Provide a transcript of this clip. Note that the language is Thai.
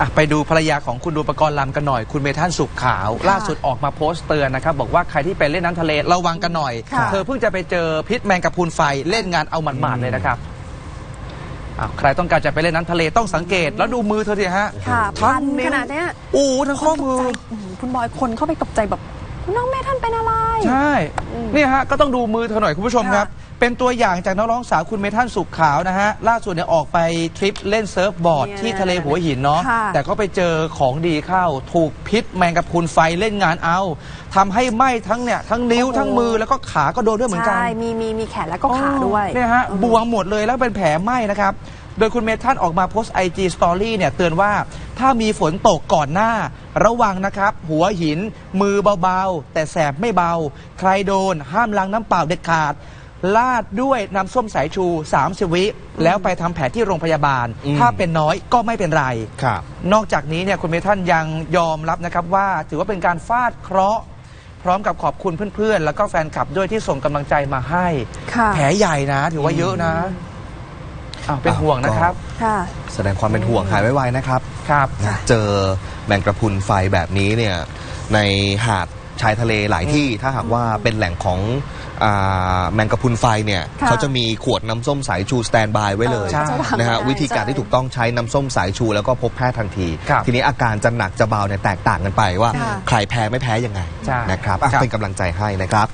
อะไปดูภรรยาของคุณดูประกรณ์ลำกันหน่อย คุณเมทันสุขขาวค่ะล่าสุดออกมาโพสต์เตือนนะครับ บอกว่าใครที่ไปเล่นน้ำทะเลระวังกันหน่อย ค่ะ เธอเพิ่งจะไปเจอพิษแมงกะพรุนไฟเล่นงานเอาหมันๆเลยนะครับอะใครต้องการจะไปเล่นน้ำทะเลต้องสังเกตแล้วดูมือเธอสิฮะค่ะทั้พังนนิ้วขนาดเนี้ยโอ้โหทั้งข้อมือ คนตกใจอื้อหือคุณบอยคนเข้าไปตกใจแบบ น้องเมทันเป็นอะไร ใช่อืมเนี่ยฮะ ก็ต้องดูมือเธอหน่อยคุณผู้ชมครับ ค่ะ เป็นตัวอย่างจากนักร้องสาวคุณเมทันสุขขาวนะฮะ ล่าสุดเนี่ยออกไปทริปเล่นเซิร์ฟบอร์ดเนี่ยที่ทะเลหัวหินเนาะค่ะ แต่ก็ไปเจอของดีเข้า ถูกพิษแมงกะพรุนไฟเล่นงานเอาทำให้ไหม้ทั้งเนี่ย ทั้งนิ้วโอ้โหทั้งมือแล้วก็ขาก็โดนด้วยเหมือนกัน ใช่ มีมีมีแขนแล้วก็ขาด้วยเนี่ยฮะบวมหมดเลยแล้วเป็นแผลไหม้นะครับ โดยคุณเมทันออกมาโพสต์ IG Story เนี่ยเตือนว่าถ้ามีฝนตกก่อนหน้า ระวังนะครับ หัวหิน มือเบาๆ แต่แสบไม่เบา ใครโดนห้ามล้างน้ำเปล่าเด็ดขาด ลาดด้วยน้ำส้มสายชู 30 วิแล้วไปทำแผลที่โรงพยาบาล อืม ถ้าเป็นน้อยก็ไม่เป็นไร ครับ นอกจากนี้เนี่ยคุณเมทันยังยอมรับนะครับว่าถือว่าเป็นการฟาดเคราะห์พร้อมกับขอบคุณเพื่อนๆ แล้วก็แฟนคลับด้วยที่ส่งกำลังใจมาให้ ค่ะ แผลใหญ่นะ ถือว่าเยอะนะอ้าวเป็นห่วงนะครับค่ะ แสดงความเป็นห่วงหายไวๆนะครับครับ นะเจอแมงกระพรุนไฟแบบนี้เนี่ยในหาด ชายทะเลหลายที่ถ้าหากว่าเป็นแหล่งของอาแมงกระพรุนไฟเนี่ยค่ะเขาจะมีขวดน้ำส้มสายชูสแตนบายไว้เลยใช่จะวางนะฮะไได้วิธีการที่ใช่ถูกต้องใช้น้ำส้มสายชูแล้วก็พบแพทย์ทันที ครับทีนี้อาการจะหนักจะเบาเนี่ยแตกต่างกันไปว่า ค่ะ ใครแพ้ไม่แพ้ยังไงใช่นะครับอะครับ เป็นกำลังใจให้นะครับ